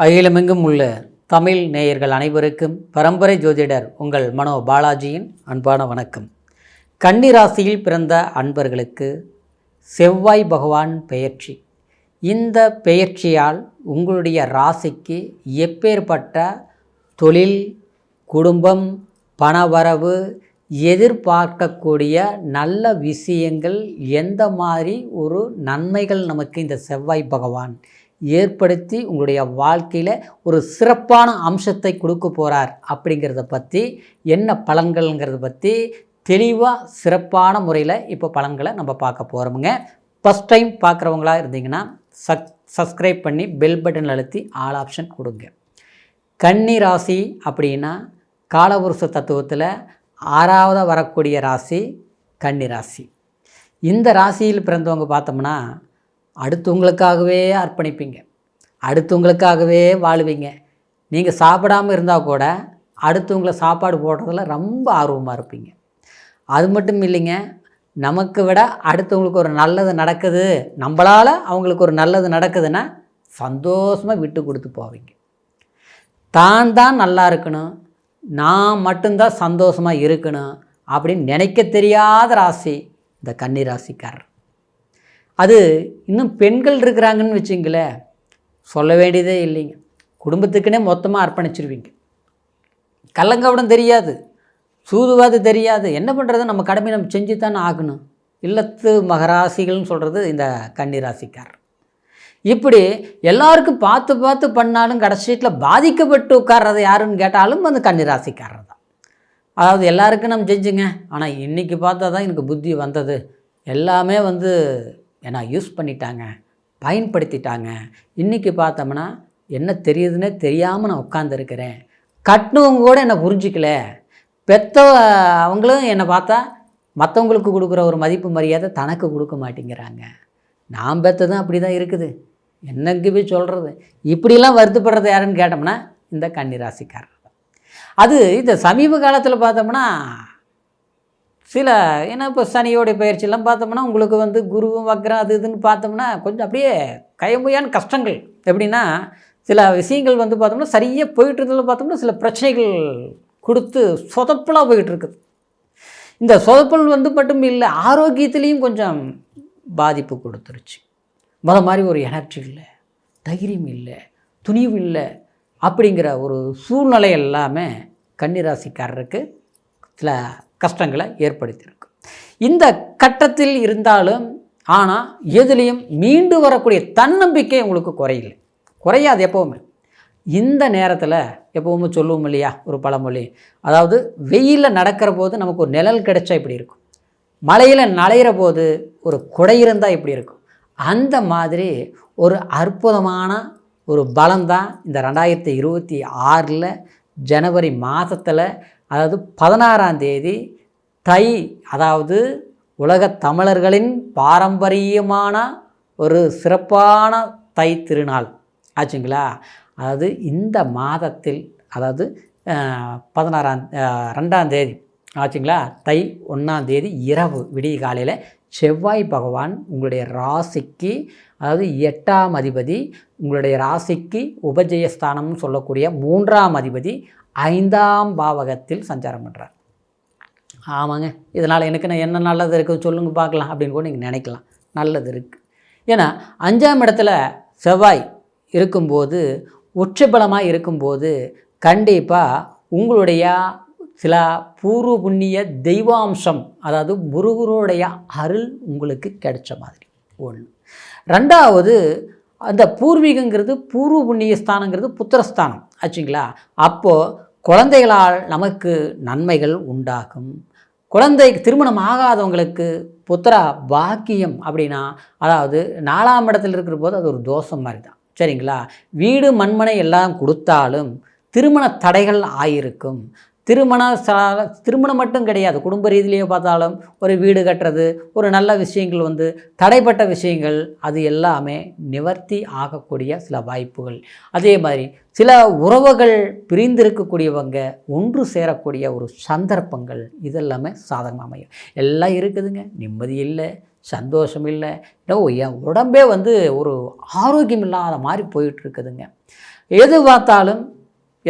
அகிலமெங்கும் உள்ள தமிழ் நேயர்கள் அனைவருக்கும் பரம்பரை ஜோதிடர் உங்கள் மனோ பாலாஜியின் அன்பான வணக்கம். கன்னிராசியில் பிறந்த அன்பர்களுக்கு செவ்வாய் பகவான் பெயர்ச்சி. இந்த பெயர்ச்சியால் உங்களுடைய ராசிக்கு எப்பேற்பட்ட தொழில் குடும்பம் பணவரவு எதிர்பார்க்கக்கூடிய நல்ல விஷயங்கள் எந்த மாதிரி ஒரு நன்மைகள் நமக்கு இந்த செவ்வாய் பகவான் ஏற்படுத்தி உங்களுடைய வாழ்க்கையில் ஒரு சிறப்பான அம்சத்தை கொடுக்க போகிறார் அப்படிங்கிறத பற்றி என்ன பலன்கள்ங்கிறத பற்றி தெளிவாக சிறப்பான முறையில் இப்போ பலன்களை நம்ம பார்க்க போகிறோமுங்க ஃபஸ்ட் டைம் பார்க்குறவங்களா இருந்தீங்கன்னா சக் சப்ஸ்கிரைப் பண்ணி பெல் பட்டன் அழுத்தி ஆல் ஆப்ஷன் கொடுங்க. கன்னி ராசி அப்படின்னா காலபுருஷ தத்துவத்தில் ஆறாவதாக வரக்கூடிய ராசி கன்னி ராசி. இந்த ராசியில் பிறந்தவங்க பார்த்தோம்னா அடுத்தவங்களுக்காகவே அர்ப்பணிப்பீங்க. அடுத்தவங்களுக்காகவே வாழுவீங்க. நீங்கள் சாப்பிடாமல் இருந்தால் கூட அடுத்தவங்கள சாப்பாடு போடுறதுல ரொம்ப ஆர்வமாக இருப்பீங்க. அது மட்டும் இல்லைங்க நமக்கு விட அடுத்தவங்களுக்கு ஒரு நல்லது நடக்குது நம்மளால் அவங்களுக்கு ஒரு நல்லது நடக்குதுன்னா சந்தோஷமாக விட்டு கொடுத்து போவீங்க. தான் தான் நல்லா இருக்கணும் நான் மட்டும்தான் சந்தோஷமாக இருக்கணும் அப்படின்னு நினைக்க தெரியாத ராசி இந்த கன்னி ராசிக்காரர். அது இன்னும் பெண்கள் இருக்கிறாங்கன்னு வச்சுங்களேன் சொல்ல வேண்டியதே இல்லைங்க. குடும்பத்துக்குன்னே மொத்தமாக அர்ப்பணிச்சிருவீங்க. கள்ளங்கவடம் தெரியாது சூதுவாது தெரியாது. என்ன பண்ணுறது நம்ம கடமை நம்ம செஞ்சு தானே ஆகணும். இல்லத்து மகராசிகள்னு சொல்கிறது இந்த கன்னிராசிக்கார் இப்படி எல்லாருக்கும் பார்த்து பார்த்து பண்ணாலும் கடைசியில் பாதிக்கப்பட்டு உட்கார்றது யாருன்னு கேட்டாலும் அந்த கன்னிராசிக்காரர் தான். அதாவது எல்லாருக்கும் நம்ம செஞ்சுங்க. ஆனால் இன்றைக்கி பார்த்தா தான் எனக்கு புத்தி வந்தது. எல்லாமே வந்து ஏன்னா யூஸ் பண்ணிட்டாங்க பயன்படுத்திட்டாங்க. இன்றைக்கி பார்த்தோம்னா என்ன தெரியுதுன்னே தெரியாமல் நான் உட்காந்துருக்கிறேன் கட்டினவங்க கூட என்னை புரிஞ்சிக்கல. பெத்த அவங்களும் என்னை பார்த்தா மற்றவங்களுக்கு கொடுக்குற ஒரு மதிப்பு மரியாதை தனக்கு கொடுக்க மாட்டேங்கிறாங்க. நான் பெற்றதும் அப்படி தான் இருக்குது. என்னக்கு போய் சொல்கிறது இப்படிலாம் வருத்தப்படுறது யாருன்னு கேட்டோம்னா இந்த கன்னிராசிக்காரர். அது இந்த சமீப காலத்தில் பார்த்தோம்னா சில ஏன்னா இப்போ சனியோடைய பயிற்சியெல்லாம் பார்த்தோம்னா உங்களுக்கு வந்து குருவும் வக்ரம் அது இதுன்னு பார்த்தோம்னா கொஞ்சம் அப்படியே கயமுயான கஷ்டங்கள். எப்படின்னா சில விஷயங்கள் வந்து பார்த்தோம்னா சரியாக போயிட்டு இருந்ததில் பார்த்தோம்னா சில பிரச்சனைகள் கொடுத்து சொதப்பலாக போயிட்டு இருக்குது இந்த சொதப்பல் வந்து மட்டும் இல்லை ஆரோக்கியத்துலேயும் கொஞ்சம் பாதிப்பு கொடுத்துருச்சு. முத மாதிரி ஒரு எனர்ஜி இல்லை தைரியம் இல்லை துணிவு இல்லை அப்படிங்கிற ஒரு சூழ்நிலை எல்லாமே கன்னிராசிக்காரருக்கு சில கஷ்டங்களை ஏற்படுத்தியிருக்கு. இந்த கட்டத்தில் இருந்தாலும் ஆனால் எதுலேயும் மீண்டு வரக்கூடிய தன்னம்பிக்கை உங்களுக்கு குறையில்லை. குறையாது எப்போவுமே. இந்த நேரத்தில் எப்போவுமே சொல்லுவோம் இல்லையா? ஒரு பழமொழி. அதாவது வெயிலில் நடக்கிற போது நமக்கு ஒரு நிழல் கிடைச்சா இப்படி இருக்கும். மழையில் நலையிற போது ஒரு குடை இருந்தால் இப்படி இருக்கும். அந்த மாதிரி ஒரு அற்புதமான ஒரு பலம்தான் இந்த ரெண்டாயிரத்தி இருபத்தி ஆறில் ஜனவரி மாதத்தில் அதாவது பதினாறாம் தேதி தை அதாவது உலகத் தமிழர்களின் பாரம்பரியமான ஒரு சிறப்பான தை திருநாள். ஆச்சுங்களா? அதாவது இந்த மாதத்தில் அதாவது பதினாறாம் ரெண்டாம் தேதி ஆச்சுங்களா? தை ஒன்றாம் தேதி இரவு விடிய காலையில் செவ்வாய் பகவான் உங்களுடைய ராசிக்கு அதாவது எட்டாம் அதிபதி உங்களுடைய ராசிக்கு உபஜயஸ்தானம்னு சொல்லக்கூடிய மூன்றாம் அதிபதி ஐந்தாம் பாவகத்தில் சஞ்சாரம் பண்ணுறார் ஆமாங்க. இதனால் எனக்கு நான் என்ன நல்லது இருக்குது சொல்லுங்க பார்க்கலாம் அப்படின்னு கூட நீங்கள் நினைக்கலாம். நல்லது இருக்குது ஏன்னா அஞ்சாம் இடத்துல செவ்வாய் இருக்கும்போது உச்சபலமாக இருக்கும்போது கண்டிப்பாக உங்களுடைய சில பூர்வ புண்ணிய தெய்வாம்சம் அதாவது முருகருடைய அருள் உங்களுக்கு கிடைச்ச மாதிரி. ஒன்று ரெண்டாவது அந்த பூர்வீகங்கிறது பூர்வ புண்ணிய ஸ்தானங்கிறது புத்திரஸ்தானம். ஆச்சுங்களா? அப்போது குழந்தைகளால் நமக்கு நன்மைகள் உண்டாகும். குழந்தை திருமணம் ஆகாதவங்களுக்கு புத்திரா பாக்கியம் அப்படின்னா அதாவது நாலாம் இடத்துல இருக்கிற போது அது ஒரு தோஷம் மாதிரி தான் சரிங்களா? வீடு மண்மனை எல்லாம் கொடுத்தாலும் திருமண தடைகள் ஆயிருக்கும். திருமண திருமணம் மட்டும் கிடையாது. குடும்ப ரீதியிலேயே பார்த்தாலும் ஒரு வீடு கட்டுறது ஒரு நல்ல விஷயங்கள் வந்து தடைப்பட்ட விஷயங்கள் அது எல்லாமே நிவர்த்தி ஆகக்கூடிய சில வாய்ப்புகள். அதே மாதிரி சில உறவுகள் பிரிந்திருக்கக்கூடியவங்க ஒன்று சேரக்கூடிய ஒரு சந்தர்ப்பங்கள் இதெல்லாமே சாதகமாக அமையும். எல்லாம் இருக்குதுங்க. நிம்மதி இல்லை சந்தோஷம் இல்லை. என் உடம்பே வந்து ஒரு ஆரோக்கியம் இல்லாத மாதிரி போயிட்டுருக்குதுங்க எது பார்த்தாலும்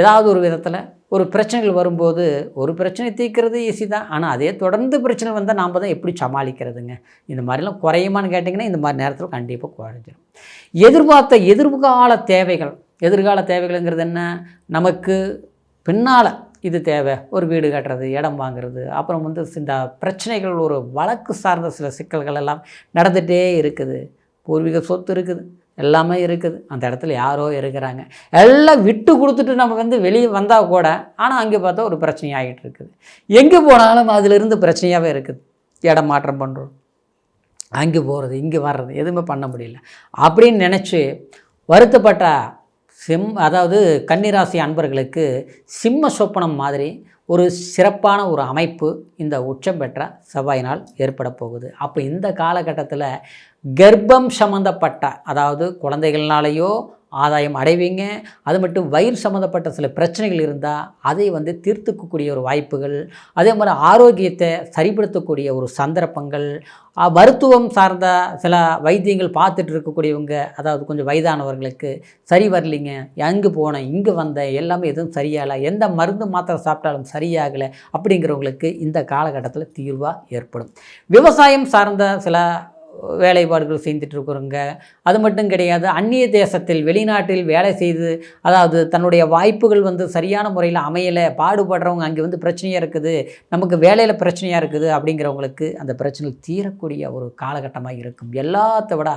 ஏதாவது ஒரு விதத்தில் ஒரு பிரச்சனைகள் வரும்போது ஒரு பிரச்சனை தீர்க்கிறது ஈஸி தான். ஆனால் அதே தொடர்ந்து பிரச்சனை வந்தால் நாம் தான் எப்படி சமாளிக்கிறதுங்க? இந்த மாதிரிலாம் குறையுமான்னு கேட்டிங்கன்னா இந்த மாதிரி நேரத்தில் கண்டிப்பாக குறைஞ்சிடும் எதிர்பார்த்த எதிர்கால தேவைகள் எதிர்கால தேவைகள்ங்கிறது என்ன? நமக்கு பின்னால் இது தேவை. ஒரு வீடு கட்டுறது இடம் வாங்குறது அப்புறம் வந்து இந்த பிரச்சனைகள் ஒரு வழக்கு சார்ந்த சில சிக்கல்கள் எல்லாம் நடந்துகிட்டே இருக்குது. பூர்வீக சொத்து இருக்குது. எல்லாமே இருக்குது. அந்த இடத்துல யாரோ இருக்கிறாங்க. எல்லாம் விட்டு கொடுத்துட்டு நம்ம வந்து வெளியே வந்தால் கூட ஆனால் அங்கே பார்த்தா ஒரு பிரச்சனையாகிட்டு இருக்குது. எங்கே போனாலும் அதிலிருந்து பிரச்சனையாகவே இருக்குது. இடம் மாற்றம் பண்ணுறோம் அங்கே போகிறது இங்கே வர்றது எதுவுமே பண்ண முடியல. அப்படின்னு நினச்சி வருத்தப்பட்ட சிம் அதாவது கன்னிராசி அன்பர்களுக்கு சிம்ம சொப்பனம் மாதிரி ஒரு சிறப்பான ஒரு அமைப்பு இந்த உச்சம் பெற்ற செவ்வாயினால் ஏற்பட போகுது. அப்போ இந்த காலகட்டத்தில் கர்ப்பம் சம்மந்தப்பட்ட அதாவது குழந்தைகள்னாலேயோ ஆதாயம் அடைவீங்க. அது மட்டும் வயிறு சம்மந்தப்பட்ட சில பிரச்சனைகள் இருந்தால் அதை வந்து தீர்த்துக்கக்கூடிய ஒரு வாய்ப்புகள். அதே மாதிரி ஆரோக்கியத்தை சரிப்படுத்தக்கூடிய ஒரு சந்தர்ப்பங்கள். மருத்துவம் சார்ந்த சில வைத்தியங்கள் பார்த்துட்டு இருக்கக்கூடியவங்க அதாவது கொஞ்சம் வயதானவர்களுக்கு சரி வரலிங்க எங்கே போனேன் இங்கே வந்தேன் எல்லாமே எதுவும் சரியாகலை எந்த மருந்து மாத்திரை சாப்பிட்டாலும் சரியாகலை அப்படிங்கிறவங்களுக்கு இந்த காலகட்டத்தில் தீர்வாக ஏற்படும். விவசாயம் சார்ந்த சில வேலைப்பாடுகள் செய்துட்டு அது மட்டும் கிடையாது அந்நிய தேசத்தில் வெளிநாட்டில் வேலை செய்து அதாவது தன்னுடைய வாய்ப்புகள் வந்து சரியான முறையில் அமையலை பாடுபடுறவங்க அங்கே வந்து பிரச்சனையாக இருக்குது நமக்கு வேலையில் பிரச்சனையாக இருக்குது அப்படிங்கிறவங்களுக்கு அந்த பிரச்சனை தீரக்கூடிய ஒரு காலகட்டமாக இருக்கும். எல்லாத்த விட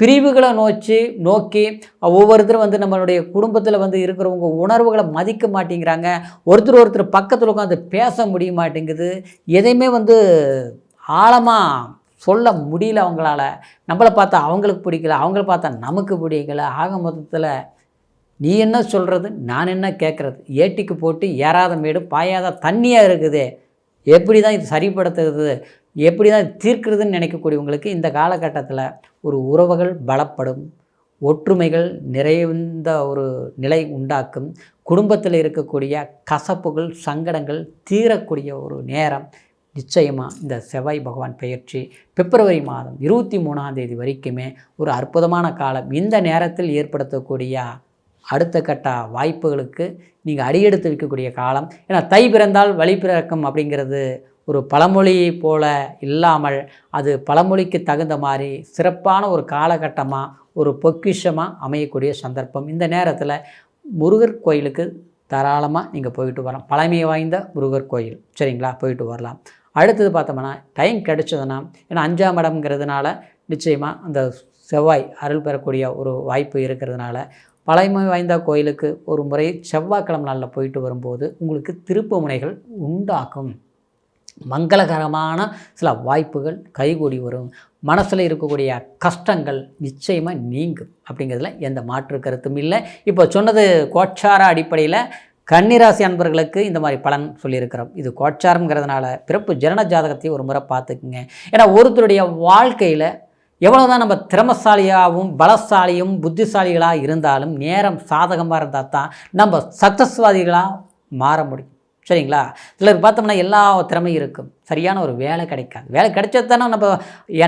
பிரிவுகளை நோச்சி நோக்கி ஒவ்வொருத்தரும் வந்து நம்மளுடைய குடும்பத்தில் வந்து இருக்கிறவங்க உணர்வுகளை மதிக்க மாட்டேங்கிறாங்க. ஒருத்தர் ஒருத்தர் பக்கத்தில் உட்காந்து பேச முடிய மாட்டேங்குது. எதையுமே வந்து ஆழமாக சொல்ல முடியல அவங்களால. நம்மளை பார்த்தா அவங்களுக்கு பிடிக்கல அவங்கள பார்த்தா நமக்கு பிடிக்கல. ஆக மொத்தத்தில் நீ என்ன சொல்கிறது நான் என்ன கேட்குறது ஏட்டிக்கு போட்டு ஏறாத மேடு பாயாத தண்ணியாக இருக்குது. எப்படி தான் இது சரிப்படுத்துறது? எப்படி தான் தீர்க்கிறதுன்னு நினைக்கக்கூடியவங்களுக்கு இந்த காலகட்டத்தில் ஒரு உறவுகள் பலப்படும். ஒற்றுமைகள் நிறைந்த ஒரு நிலை உண்டாக்கும். குடும்பத்தில் இருக்கக்கூடிய கசப்புகள் சங்கடங்கள் தீரக்கூடிய ஒரு நேரம். நிச்சயமாக இந்த செவ்வாய் பகவான் பெயர்ச்சி பிப்ரவரி மாதம் இருபத்தி மூணாம் தேதி வரைக்குமே ஒரு அற்புதமான காலம். இந்த நேரத்தில் ஏற்படுத்தக்கூடிய அடுத்த கட்ட வாய்ப்புகளுக்கு நீங்கள் அடியெடுத்து வைக்கக்கூடிய காலம். ஏன்னா தை பிறந்தால் வழி பிறக்கும் அப்படிங்கிறது ஒரு பழமொழி போல இல்லாமல் அது பழமொழிக்கு தகுந்த மாதிரி சிறப்பான ஒரு காலகட்டமாக ஒரு பொக்கிஷமாக அமையக்கூடிய சந்தர்ப்பம். இந்த நேரத்தில் முருகர் கோயிலுக்கு தாராளமாக நீங்கள் போயிட்டு வரலாம். பழமை வாய்ந்த முருகர் கோயில். சரிங்களா? போயிட்டு வரலாம். அடுத்தது பார்த்தோம்னா டைம் கிடைச்சதுன்னா ஏன்னா அஞ்சாம் இடம்ங்கிறதுனால நிச்சயமாக அந்த செவ்வாய் அருள் பெறக்கூடிய ஒரு வாய்ப்பு இருக்கிறதுனால பழமை வாய்ந்த கோயிலுக்கு ஒரு முறை செவ்வாய்க்கிழமை நாளில் போயிட்டு வரும்போது உங்களுக்கு திருப்பு முனைகள் உண்டாக்கும் மங்களகரமான சில வாய்ப்புகள் கைகூடி வரும். மனசில் இருக்கக்கூடிய கஷ்டங்கள் நிச்சயமாக நீங்கும். அப்படிங்கிறதுல எந்த மாற்று கருத்தும் இல்லை. இப்போ சொன்னது கோட்சார அடிப்படையில் கன்னிராசி அன்பர்களுக்கு இந்த மாதிரி பலன் சொல்லியிருக்கிறோம். இது கோச்சாரம்ங்கிறதுனால பிறப்பு ஜனன ஜாதகத்தையும் ஒரு முறை பார்த்துக்குங்க. ஏன்னா ஒருத்தருடைய வாழ்க்கையில் எவ்வளோதான் நம்ம திறமசாலியாகவும் பலசாலியும் புத்திசாலிகளாக இருந்தாலும் நேரம் சாதகமாக இருந்தால் தான் நம்ம சக்ஸஸ்வாதிகளாக மாற முடியும். சரிங்களா? சிலர் பார்த்தோம்னா எல்லா திறமையும் இருக்கும். சரியான ஒரு வேலை கிடைக்காது. வேலை கிடைச்சா தானே நம்ம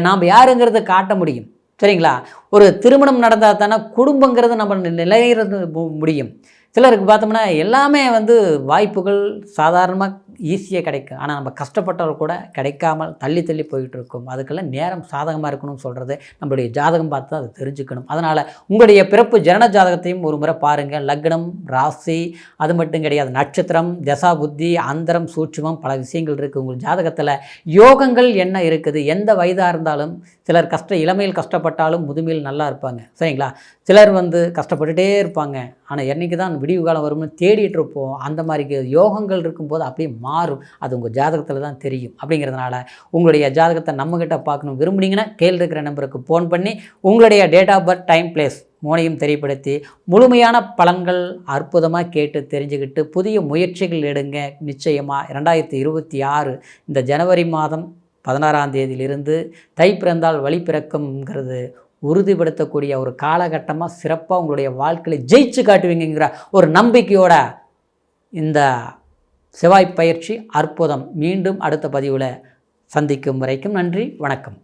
நாம் யாருங்கிறத காட்ட முடியும். சரிங்களா? ஒரு திருமணம் நடந்தால் தானே குடும்பங்கிறது நம்ம நிலையிறது முடியும். சிலருக்கு பார்த்தோம்னா எல்லாமே வந்து வாய்ப்புகள் சாதாரணமாக ஈஸியாக கிடைக்கும். ஆனால் நம்ம கஷ்டப்பட்டவர்கள் கூட கிடைக்காமல் தள்ளி தள்ளி போயிட்டு இருக்கும் அதுக்கெல்லாம் நேரம் சாதகமாக இருக்கணும்னு சொல்கிறது நம்மளுடைய ஜாதகம் பார்த்து அதை தெரிஞ்சுக்கணும். அதனால் உங்களுடைய பிறப்பு ஜனன ஜாதகத்தையும் ஒரு முறை பாருங்கள் லக்னம் ராசி அது மட்டும் கிடையாது. நட்சத்திரம் தசா புத்தி அந்தரம் சூட்சமம் பல விஷயங்கள் இருக்குது உங்கள் ஜாதகத்தில் யோகங்கள் என்ன இருக்குது? எந்த வயதாக இருந்தாலும் சிலர் கஷ்ட இளமையில் கஷ்டப்பட்டாலும் முதுமையில் நல்லா இருப்பாங்க. சரிங்களா? சிலர் வந்து கஷ்டப்பட்டுட்டே இருப்பாங்க. ஆனால் என்றைக்கு தான் விடிவு காலம் வரும்னு தேடிட்டு இருப்போம். அந்த மாதிரி யோகங்கள் இருக்கும்போது அப்படியே மாறும். அது உங்கள் ஜாதகத்தில் தான் தெரியும். அப்படிங்கிறதுனால உங்களுடைய ஜாதகத்தை நம்மக்கிட்ட பார்க்கணும் விரும்புனீங்கன்னா கேள் இருக்கிற நம்பருக்கு ஃபோன் பண்ணி உங்களுடைய date of birth time place மூனையும் தெரியப்படுத்தி முழுமையான பலன்கள் அற்புதமாக கேட்டு தெரிஞ்சுக்கிட்டு புதிய முயற்சிகள் எடுங்க. நிச்சயமாக ரெண்டாயிரத்தி இருபத்தி ஆறு இந்த ஜனவரி மாதம் பதினாறாம் தேதியிலிருந்து தை பிறந்தால் வழி பிறக்கும்ங்கிறது உறுதிப்படுத்தக்கூடிய ஒரு காலகட்டமாக சிறப்பாக உங்களுடைய வாழ்க்கையில் ஜெயிச்சு காட்டுவீங்கிற ஒரு நம்பிக்கையோட இந்த செவ்வாய் பயிற்சி அற்புதம். மீண்டும் அடுத்த பதிவில் சந்திக்கும் வரைக்கும் நன்றி வணக்கம்.